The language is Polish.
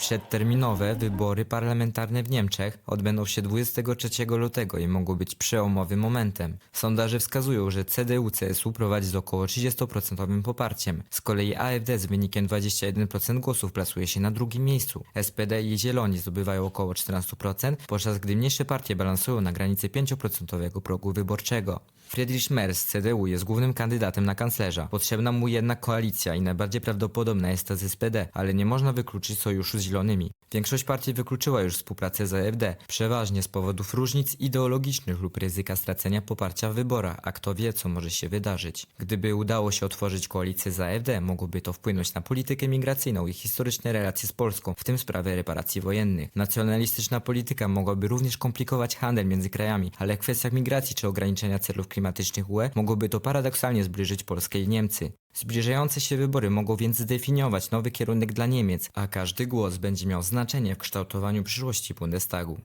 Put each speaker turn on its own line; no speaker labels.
Przedterminowe wybory parlamentarne w Niemczech odbędą się 23 lutego i mogą być przełomowym momentem. Sondaże wskazują, że CDU-CSU prowadzi z około 30% poparciem. Z kolei AfD z wynikiem 21% głosów plasuje się na drugim miejscu. SPD i Zieloni zdobywają około 14%, podczas gdy mniejsze partie balansują na granicy 5% progu wyborczego. Friedrich Merz z CDU jest głównym kandydatem na kanclerza. Potrzebna mu jednak koalicja i najbardziej prawdopodobna jest ta z SPD, ale nie można wykluczyć sojuszu z Zielonymi. Większość partii wykluczyła już współpracę z AfD, przeważnie z powodów różnic ideologicznych lub ryzyka stracenia poparcia w wyborach, a kto wie, co może się wydarzyć. Gdyby udało się otworzyć koalicję z AfD, mogłoby to wpłynąć na politykę migracyjną i historyczne relacje z Polską, w tym sprawę reparacji wojennych. Nacjonalistyczna polityka mogłaby również komplikować handel między krajami, ale w kwestiach migracji czy ograniczenia celów klimatycznych UE mogłoby to paradoksalnie zbliżyć Polskę i Niemcy. Zbliżające się wybory mogą więc zdefiniować nowy kierunek dla Niemiec, a każdy głos będzie miał znaczenie w kształtowaniu przyszłości Bundestagu.